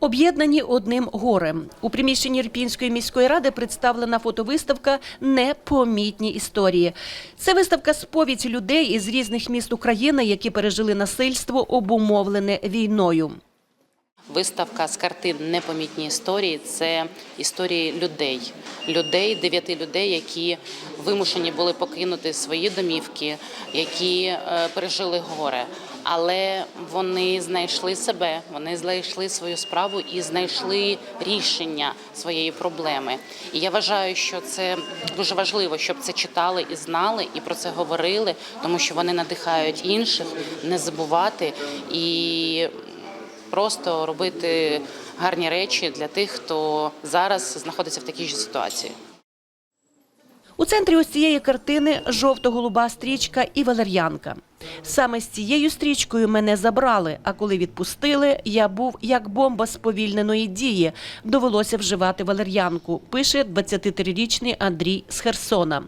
Об'єднані одним горем у приміщенні Ірпінської міської ради представлена фотовиставка Непомітні історії. Це виставка сповідь людей із різних міст України, які пережили насильство, обумовлене війною. Виставка з картин Непомітні історії це історії людей, людей, дев'яти людей, які вимушені були покинути свої домівки, які е, пережили горе. Але вони знайшли себе, вони знайшли свою справу і знайшли рішення своєї проблеми. І я вважаю, що це дуже важливо, щоб це читали і знали, і про це говорили, тому що вони надихають інших не забувати і просто робити гарні речі для тих, хто зараз знаходиться в такій ж ситуації. У центрі ось цієї картини жовто-голуба стрічка і валер'янка. Саме з цією стрічкою мене забрали, а коли відпустили, я був як бомба сповільненої дії. Довелося вживати валер'янку, пише 23-річний Андрій з Херсона.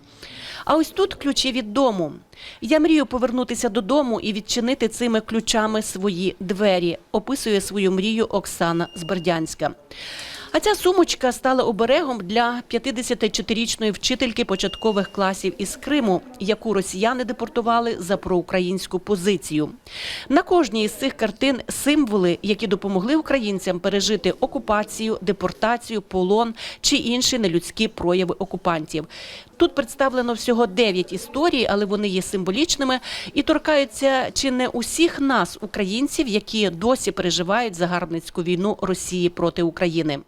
А ось тут ключі від дому. Я мрію повернутися додому і відчинити цими ключами свої двері, описує свою мрію Оксана з Бердянська. А ця сумочка стала оберегом для 54-річної вчительки початкових класів із Криму, яку росіяни депортували за проукраїнську позицію. На кожній із цих картин символи, які допомогли українцям пережити окупацію, депортацію, полон чи інші нелюдські прояви окупантів. Тут представлено всього 9 історій, але вони є символічними і торкаються чи не усіх нас, українців, які досі переживають загарбницьку війну Росії проти України.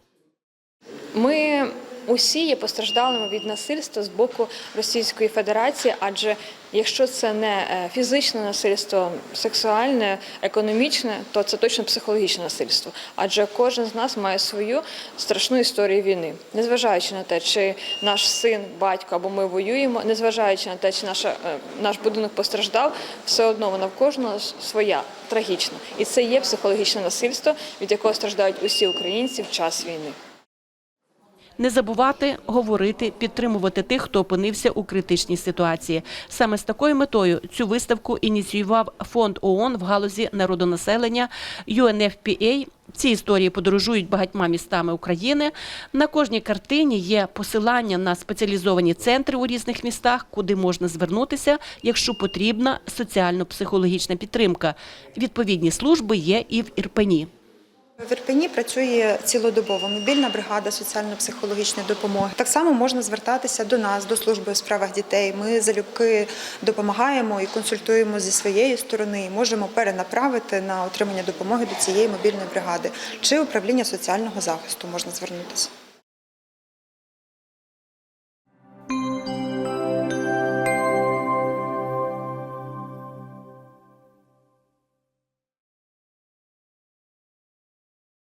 Ми усі є постраждалими від насильства з боку Російської Федерації, адже якщо це не е, фізичне насильство, сексуальне, економічне, то це точно психологічне насильство. Адже кожен з нас має свою страшну історію війни, незважаючи на те, чи наш син, батько або ми воюємо, незважаючи на те, чи наша, е, наш будинок постраждав, все одно вона в кожного своя трагічна. І це є психологічне насильство, від якого страждають усі українці в час війни. Не забувати говорити, підтримувати тих, хто опинився у критичній ситуації. Саме з такою метою цю виставку ініціював фонд ООН в галузі народонаселення UNFPA. Ці історії подорожують багатьма містами України. На кожній картині є посилання на спеціалізовані центри у різних містах, куди можна звернутися, якщо потрібна соціально-психологічна підтримка. Відповідні служби є і в Ірпені. В Ірпені працює цілодобово мобільна бригада соціально-психологічної допомоги. Так само можна звертатися до нас, до служби у справах дітей. Ми залюбки допомагаємо і консультуємо зі своєї сторони. і Можемо перенаправити на отримання допомоги до цієї мобільної бригади чи управління соціального захисту можна звернутися.